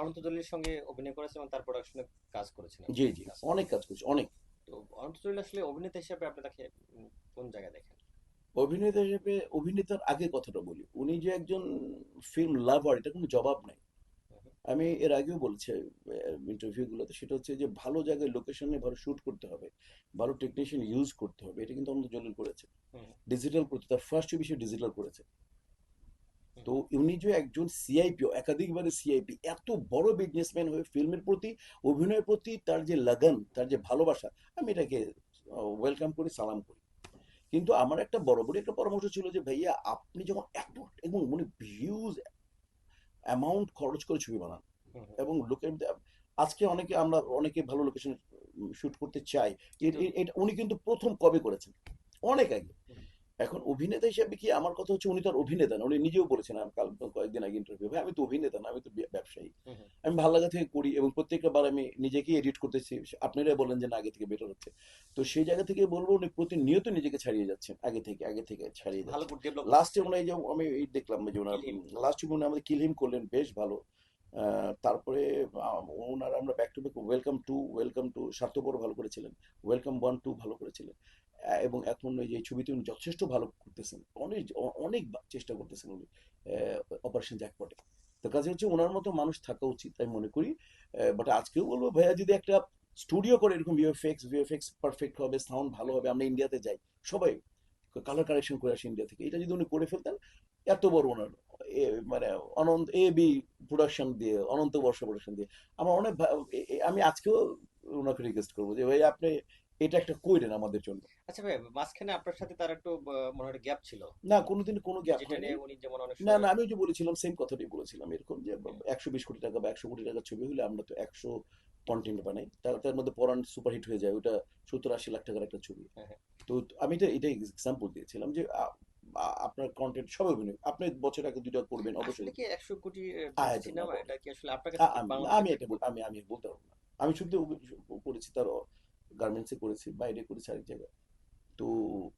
অনন্ত জলিলের সঙ্গে অভিনয় করেছেন এবং তার প্রোডাকশনে কাজ করেছেন। জি জি অনেক কাজ করছি অনেক। তো অনন্ত জলিল আসলে অভিনেতা হিসেবে আপনি তাকে কোন জায়গায় দেখেন? অভিনেতা হিসেবে অভিনেতার আগে কথাটা বলি। উনি যে একজন ফিল্ম লাভার এটা কোনো জবাব নাই। আমি এর আগেও বলছি ইন্টারভিউ গুলোতে সেটা হচ্ছে যে ভালো জায়গায় লোকেশনে ভালো শুট করতে হবে ভালো টেকনিশিয়ান ইউজ করতে হবে এটা কিন্তু অনন্ত জলিল করেছে। ডিজিটাল করতে তার ফার্স্ট বিষয় ডিজিটাল করেছে। তো উনি যে একজন সিআইপি একাধিকবারে সিআইপি এত বড় বিজনেসম্যান হয়ে ফিল্মের প্রতি অভিনয়ের প্রতি তার যে লাগান তার যে ভালোবাসা আমি এটাকে ওয়েলকাম করি সালাম করি। কিন্তু আমার একটা বড় বড় একটা পরামর্শ ছিল যে ভাইয়া আপনি যখন এত এবং উনি ভিউজ অ্যামাউন্ট খরচ করে ছবি বানান। এবং লোকের আজকে অনেকে আমরা অনেকে ভালো লোকেশন শুট করতে চাই। এটা উনি কিন্তু প্রথম কবে করেছেন? অনেক আগে। এখন অভিনেতা হিসেবে কি আমার কথা হচ্ছে উনি তো আর অভিনেতা না উনি নিজেও বলেছেন আমি কাল কয়েকদিন আগে ইন্টারভিউ ভাই আমি তো অভিনেতা না আমি তো ব্যবসায়ী। আমি ভালো লাগা থেকে করি এবং প্রত্যেকটা বার আমি নিজেকেই এডিট করতেছি। আপনারা বলেন যে না আগে থেকে বেটার হচ্ছে। তো সেই জায়গা থেকে বলব উনি প্রতিনিয়ত নিজেকে ছাড়িয়ে যাচ্ছেন আগে থেকে আগে থেকে ছাড়িয়ে ভালো যাচ্ছেন। লাস্টে হয় যে আমি দেখলাম যে ওনার. লাস্টে হয় আমাদের কিলহিম করলেন বেশ ভালো। তারপরে ওনার আমরা back to back welcome to welcome to স্বার্থপর ভালো করেছিলেন ওয়েলকাম ওয়ান টু ভালো করেছিলেন এবং এখন যে ছবিতে উনি যথেষ্ট ভালো করতেছেন, অনেক অনেক চেষ্টা করতেছেন উনি অপারেশন জ্যাকপটে তো কাজে হচ্ছে ওনার মতো মানুষ থাকা উচিত, আমি মনে করি বাট আজকেও বলব ভাইয়া যদি একটা স্টুডিও করে, এরকম ভিএফএক্স ভিএফএক্স পারফেক্ট হবে সাউন্ড ভালো হবে, আমরা ইন্ডিয়াতে যাই, সবাই কালার কারেকশন করে আসি ইন্ডিয়া থেকে, এটা যদি উনি করে ফেলতেন, এত বড় ওনার মানে অনন্ত এ বি প্রোডাকশন দিয়ে অনন্ত বর্ষ প্রোডাকশন দিয়ে। আমার অনেক আমি আজকেও ওনাকে রিকোয়েস্ট করব যে ভাই আপনি এটা একটা কইরেন আমাদের জন্য। আচ্ছা ভাই মাঝখানে আপনার সাথে তার একটু মনে হয় গ্যাপ ছিল। না কোনোদিন কোনো গ্যাপ উনি যেমন অনেক না না আমি যে বলেছিলাম সেম কথাটাই বলেছিলাম এরকম যে একশো বিশ কোটি টাকা বা একশো কোটি টাকার ছবি হলে আমরা তো একশো কন্টেন্ট বানাই। তার তার মধ্যে পরান সুপারহিট হয়ে যায় ওটা সত্তর আশি লাখ টাকার একটা ছবি। হ্যাঁ, হ্যাঁ। তো আমি এটা এটা এক্সাম্পল দিয়েছিলাম যে আপনার কন্টেন্ট সব অভিনয় আপনি বছর আগে দুইটা করবেন অবশ্যই। কি একশো কোটি সিনেমা এটা কি আসলে আপনার কাছে আমি এটা বল- আমি আমি বলতে পারব না। আমি শুধু করেছি তার গার্মেন্টসে করেছি বাইরে করেছি আরেক জায়গায়। তো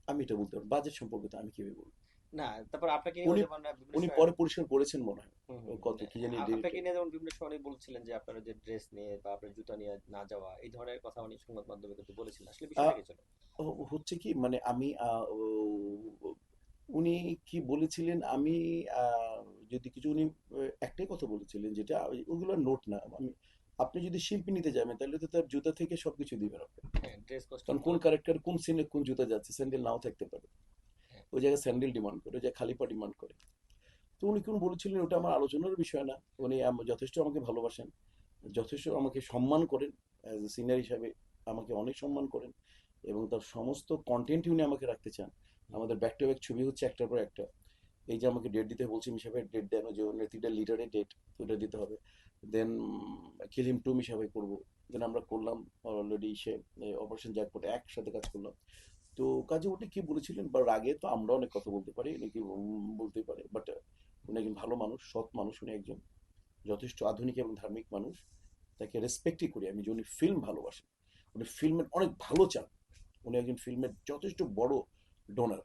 আমি এটা বলতে পারব বাজেট সম্পর্কে তো আমি কীভাবে বলব? না তারপর আপনাকে উনি- উনি পরে পরিষ্কার করেছেন মনে হয়। কত কি জানি আপনাকে নিয়ে যেমন বিভিন্ন সময় বলছিলেন যে আপনার যে ড্রেস নিয়ে বা আপনার জুতা নিয়ে না যাওয়া এই ধরনের কথা উনি সংবাদ মাধ্যমে কিন্তু বলেছিলেন। আসলে বিষয়টা কি ছিল? হচ্ছে কি মানে আমি উনি কি বলেছিলেন? আমি যদি কিছু উনি একটাই কথা বলেছিলেন যেটা ওগুলো নোট না। আমি আপনি যদি শিল্পী নিতে যাবেন তাহলে তো তার জুতা থেকে সবকিছু দিবেন আপনি। হ্যাঁ কারণ কোন ক্যারেক্টার কোন সিনে কোন জুতা যাচ্ছে স্যান্ডেল নাও থাকতে পারে। হ্যাঁ। ওই জায়গায় স্যান্ডেল ডিমান্ড করে ওই জায়গায় খালি পা ডিমান্ড করে। তো উনি কোন বলেছিলেন ওটা আমার আলোচনার বিষয় না। উনি যথেষ্ট আমাকে ভালোবাসেন যথেষ্ট আমাকে সম্মান করেন অ্যাজ এ সিনিয়র হিসাবে আমাকে অনেক সম্মান করেন। এবং তার সমস্ত কন্টেন্টই উনি আমাকে রাখতে চান। আমাদের ব্যাক টু ব্যাক ছবি হচ্ছে একটার পর একটা। এই যে আমাকে ডেট দিতে বলছি হিসাবে ডেট দেন যে নেতিটা লিডারের ডেট ওটা দিতে হবে। দেন কিলিম টুম হিসাবে করব। দেন আমরা করলাম অলরেডি সে অপারেশন জ্যাকপটে একসাথে কাজ করলাম। তো কাজে উনি কি বলেছিলেন? বা আগে তো আমরা অনেক কথা বলতে পারি, উনি কি উম বলতেই পারে। বাট উনি একজন ভালো মানুষ, সৎ মানুষ, উনি একজন যথেষ্ট আধুনিক এবং ধার্মিক মানুষ। তাকে রেসপেক্টই করি আমি যে উনি ফিল্ম ভালোবাসেন। উনি ফিল্মের অনেক ভালো চান। উনি একজন ফিল্মের যথেষ্ট বড় ডোনার